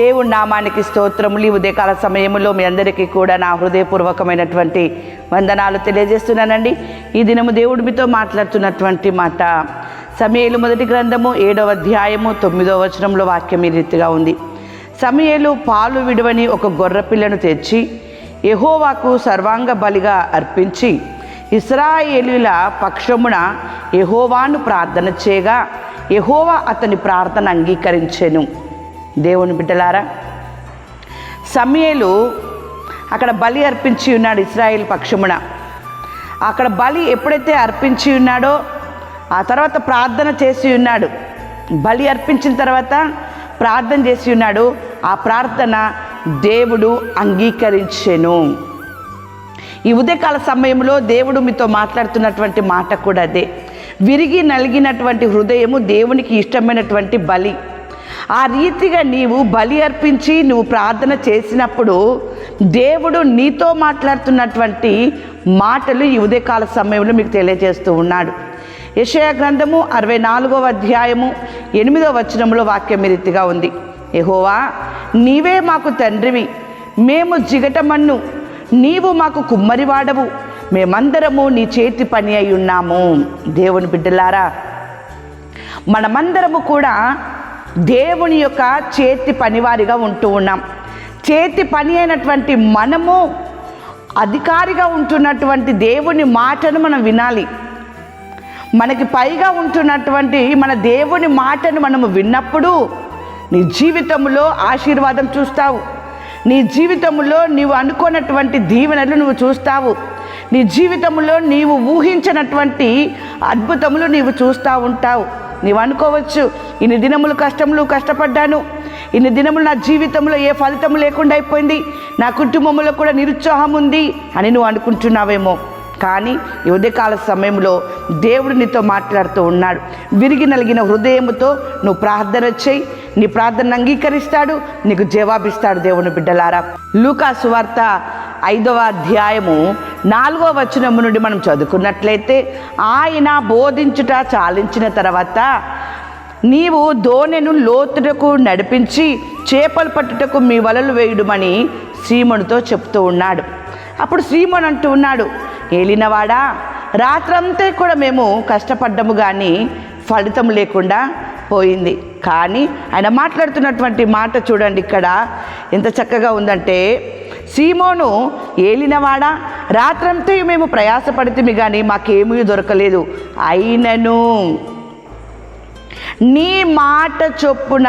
దేవుడి నామానికి స్తోత్రములు. ఈ ఉదయకాల సమయంలో మీ అందరికీ కూడా నా హృదయపూర్వకమైనటువంటి వందనాలు తెలియజేస్తున్నానండి. ఈ దినము దేవుడు మీతో మాట్లాడుతున్నటువంటి మాట. సమయలు మొదటి గ్రంథము ఏడవ అధ్యాయము తొమ్మిదవ వచనంలో వాక్యం ఈ రీతిగా ఉంది. సమయలు పాలు విడవని ఒక గొర్రెపిల్లను తెచ్చి యహోవాకు సర్వాంగ బలిగా అర్పించి ఇస్రాయేలుల పక్షమున యహోవాను ప్రార్థన చేయగా యహోవా అతని ప్రార్థన అంగీకరించెను. దేవుని బిడ్డలారా సమయలు అక్కడ బలి అర్పించి ఉన్నాడు ఇస్రాయేల్ పక్షమున. అక్కడ బలి ఎప్పుడైతే అర్పించి ఉన్నాడో ఆ తర్వాత ప్రార్థన చేసి ఉన్నాడు. బలి అర్పించిన తర్వాత ప్రార్థన చేసి ఉన్నాడు. ఆ ప్రార్థన దేవుడు అంగీకరించెను. ఈ ఉదయకాల సమయంలో దేవుడు మీతో మాట్లాడుతున్నటువంటి మాట కూడా అదే. విరిగి నలిగినటువంటి హృదయము దేవునికి ఇష్టమైనటువంటి బలి. ఆ రీతిగా నీవు బలి అర్పించి నువ్వు ప్రార్థన చేసినప్పుడు దేవుడు నీతో మాట్లాడుతున్నటువంటి మాటలు ఈ ఉదయకాల సమయంలో మీకు తెలియజేస్తూ ఉన్నాడు. యెషయా గ్రంథము అరవై నాలుగవ అధ్యాయము ఎనిమిదవ వచనంలో వాక్యం రీతిగా ఉంది. యహోవా నీవే మాకు తండ్రివి మేము జిగటమన్ను నీవు మాకు కుమ్మరివాడవు మేమందరము నీ చేతి పని అయి ఉన్నాము. దేవుని బిడ్డలారా మనమందరము కూడా దేవుని యొక్క చేతి పనివారిగా ఉంటూ ఉన్నాం. చేతి పని అయినటువంటి మనము అధికారిగా ఉంటున్నటువంటి దేవుని మాటను మనం వినాలి. మనకి పైగా ఉంటున్నటువంటి మన దేవుని మాటను మనము విన్నప్పుడు నీ జీవితంలో ఆశీర్వాదం చూస్తావు. నీ జీవితంలో నీవు అనుకున్నటువంటి దీవెనలు నువ్వు చూస్తావు. నీ జీవితంలో నీవు ఊహించినటువంటి అద్భుతములు నీవు చూస్తూ ఉంటావు. నీవు అనుకోవచ్చు ఇన్ని దినములు కష్టములు కష్టపడ్డాను. ఇన్ని దినములు నా జీవితంలో ఏ ఫలితం లేకుండా అయిపోయింది. నా కుటుంబంలో కూడా నిరుత్సాహం ఉంది అని నువ్వు అనుకుంటున్నావేమో. కానీ ఈ ఉదయకాల సమయంలో దేవుడు నీతో మాట్లాడుతూ ఉన్నాడు. విరిగి నలిగిన హృదయముతో నువ్వు ప్రార్థన చేయి. నీ ప్రార్థన అంగీకరిస్తాడు. నీకు జవాబిస్తాడు దేవుని బిడ్డలారా. లూకా సువార్త ఐదవ అధ్యాయము నాలుగవ వచనము నుండి మనం చదువుకున్నట్లయితే ఆయన బోధించుట చాలించిన తర్వాత నీవు దోణెను లోతుటకు నడిపించి చేపలు పట్టుటకు మీ వలలు వేయడమని సీమనుతో చెప్తూ ఉన్నాడు. అప్పుడు సీమన్ అంటూ ఉన్నాడు ఏలినవాడా? రాత్రంతా కూడా మేము కష్టపడ్డము కానీ ఫలితం లేకుండా పోయింది. కానీ ఆయన మాట్లాడుతున్నటువంటి మాట చూడండి ఇక్కడ. ఎంత చక్కగా ఉందంటే సీమోను ఏలినవాడా? రాత్రంతా మేము ప్రయాసపడితే కానీ మాకేమీ దొరకలేదు. అయినను నీ మాట చొప్పున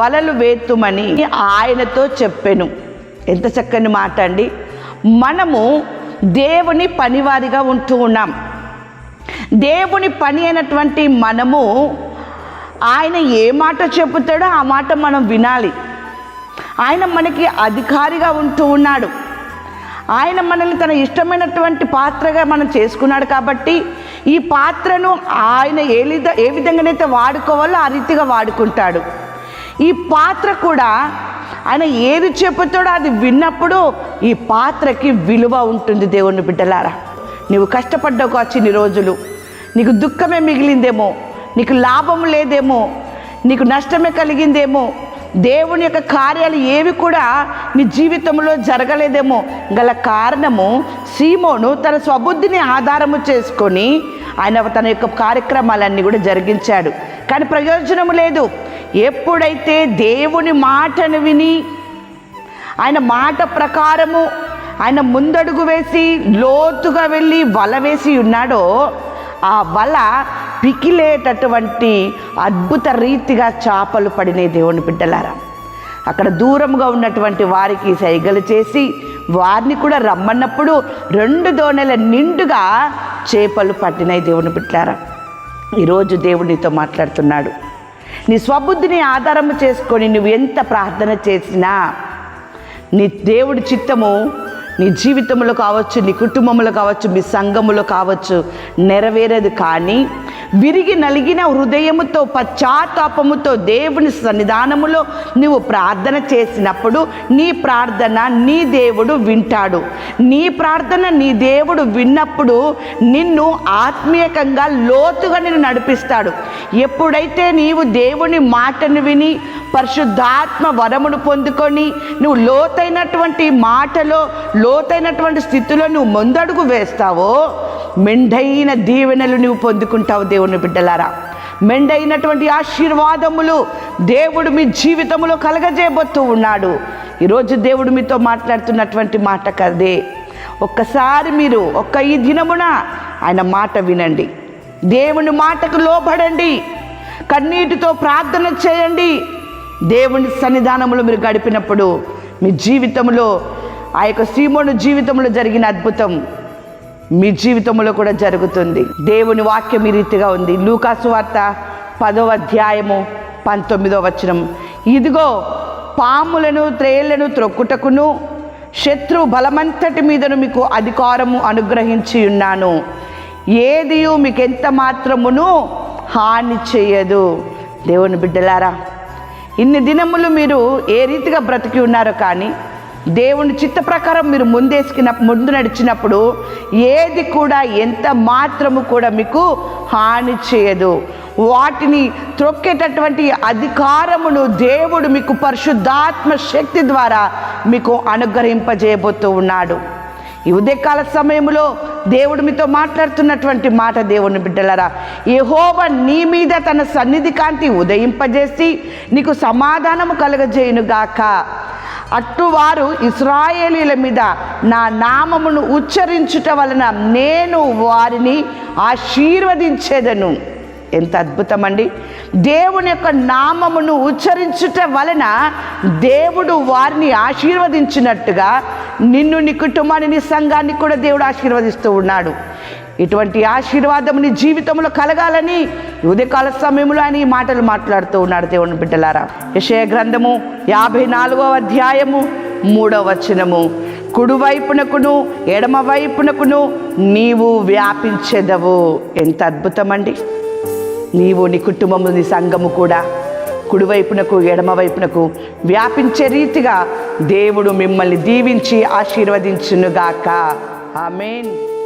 వలలు వేతుమని ఆయనతో చెప్పాను. ఎంత చక్కని మాట అండి మనము దేవుని పనివారిగా ఉంటూ ఉన్నాం. దేవుని పని అయినటువంటి మనము ఆయన ఏ మాట చెబుతాడో ఆ మాట మనం వినాలి. ఆయన మనకి అధికారిగా ఉంటూ ఉన్నాడు. ఆయన మనల్ని తన ఇష్టమైనటువంటి పాత్రగా మనం చేసుకున్నాడు కాబట్టి ఈ పాత్రను ఆయన ఏ విధ ఏ విధంగానైతే వాడుకోవాలో ఆ రీతిగా వాడుకుంటాడు. ఈ పాత్ర కూడా ఆయన ఏది చెబుతాడో అది విన్నప్పుడు ఈ పాత్రకి విలువ ఉంటుంది దేవుని బిడ్డలారా. నీవు కష్టపడ్డావు కావచ్చు ఇన్ని రోజులు. నీకు దుఃఖమే మిగిలిందేమో. నీకు లాభం లేదేమో. నీకు నష్టమే కలిగిందేమో. దేవుని యొక్క కార్యాలు ఏవి కూడా నీ జీవితంలో జరగలేదేమో. గల కారణము సీమోను తన స్వబుద్ధిని ఆధారము చేసుకొని ఆయన తన యొక్క కార్యక్రమాలన్నీ కూడా జరిగించాడు. కానీ ప్రయోజనం లేదు. ఎప్పుడైతే దేవుని మాటను విని ఆయన మాట ప్రకారము ఆయన ముందడుగు వేసి లోతుగా వెళ్ళి వల వేసి ఉన్నాడో ఆ వల పికిలేటటువంటి అద్భుత రీతిగా చేపలు పడినాయి దేవుని బిడ్డలారా. అక్కడ దూరంగా ఉన్నటువంటి వారికి సైగలు చేసి వారిని కూడా రమ్మన్నప్పుడు రెండు దోణెల నిండుగా చేపలు పట్టినాయి దేవుని బిడ్డలారా. ఈరోజు దేవునితో మాట్లాడుతున్నాడు. నీ స్వబుద్ధిని ఆధారము చేసుకొని నువ్వు ఎంత ప్రార్థన చేసినా నీ దేవుడి చిత్తము నీ జీవితంలో కావచ్చు నీ కుటుంబంలో కావచ్చు మీ సంఘములో కావచ్చు నెరవేరదు కానీ విరిగి నలిగిన హృదయముతో పశ్చాత్తాపముతో దేవుని సన్నిధానములో నువ్వు ప్రార్థన చేసినప్పుడు నీ ప్రార్థన నీ దేవుడు వింటాడు. నీ ప్రార్థన నీ దేవుడు విన్నప్పుడు నిన్ను ఆత్మీయకంగా లోతుగా నిన్ను నడిపిస్తాడు. ఎప్పుడైతే నీవు దేవుని మాటను విని పరిశుద్ధాత్మ వరమును పొందుకొని నువ్వు లోతైనటువంటి మాటలో లోతైనటువంటి స్థితిలో నువ్వు ముందడుగు వేస్తావో మెండైన దీవెనలు నువ్వు పొందుకుంటావు దేవుని బిడ్డలారా. మెండైనటువంటి ఆశీర్వాదములు దేవుడు మీ జీవితంలో కలగజేయబోతూ ఉన్నాడు. ఈరోజు దేవుడు మీతో మాట్లాడుతున్నటువంటి మాట కదే. ఒక్కసారి మీరు ఒక్క ఈ దినమున ఆయన మాట వినండి. దేవుని మాటకు లోబడండి. కన్నీటితో ప్రార్థన చేయండి. దేవుని సన్నిధానంలో మీరు గడిపినప్పుడు మీ జీవితంలో ఆ యొక్క సీమోను జీవితంలో జరిగిన అద్భుతం మీ జీవితంలో కూడా జరుగుతుంది. దేవుని వాక్యం ఈ రీతిగా ఉంది. లూకాసు వార్త పదో అధ్యాయము పంతొమ్మిదో వచనం. ఇదిగో పాములను త్రేళ్ళను త్రొక్కుటకును శత్రు బలమంతటి మీదను మీకు అధికారము అనుగ్రహించి ఉన్నాను. ఏదియు మీకు ఎంత మాత్రమును హాని చేయదు. దేవుని బిడ్డలారా ఇన్ని దినములు మీరు ఏ రీతిగా బ్రతికి ఉన్నారో కానీ దేవుని చిత్త ప్రకారం మీరు ముందేసుకున్న ముందు నడిచినప్పుడు ఏది కూడా ఎంత మాత్రము కూడా మీకు హాని చేయదు. వాటిని త్రొక్కేటటువంటి అధికారమును దేవుడు మీకు పరిశుద్ధాత్మ శక్తి ద్వారా మీకు అనుగ్రహింపజేయబోతూ ఉన్నాడు. ఈ ఉదయకాల సమయంలో దేవుడు మీతో మాట్లాడుతున్నటువంటి మాట దేవుని బిడ్డలరా యహోవ నీ మీద తన సన్నిధి కాంతి ఉదయింపజేసి నీకు సమాధానము కలుగజేయునుగాక. అట్టువారు ఇస్రాయేలీల మీద నా నామమును ఉచ్చరించుట వలన నేను వారిని ఆశీర్వదించేదను. ఎంత అద్భుతం అండి దేవుని యొక్క నామమును ఉచ్చరించుట వలన దేవుడు వారిని ఆశీర్వదించినట్టుగా నిన్ను నీ కుటుంబాన్ని నీ సంఘాన్ని కూడా దేవుడు ఆశీర్వదిస్తూ ఉన్నాడు. ఇటువంటి ఆశీర్వాదం నీ జీవితంలో కలగాలని ఉదయకాల సమయంలో ఆయన ఈ మాటలు మాట్లాడుతూ ఉన్నాడు దేవుని బిడ్డలారా. యశయ గ్రంథము యాభై నాలుగవ అధ్యాయము మూడవ వచనము. కుడివైపునకును ఎడమ వైపునకును నీవు వ్యాపించెదవు. ఎంత అద్భుతమండి. నీవు నీ కుటుంబము నీ సంఘము కూడా కుడివైపునకు ఎడమవైపునకు వ్యాపించే రీతిగా దేవుడు మిమ్మల్ని దీవించి ఆశీర్వదించునుగాక. ఆమెన్.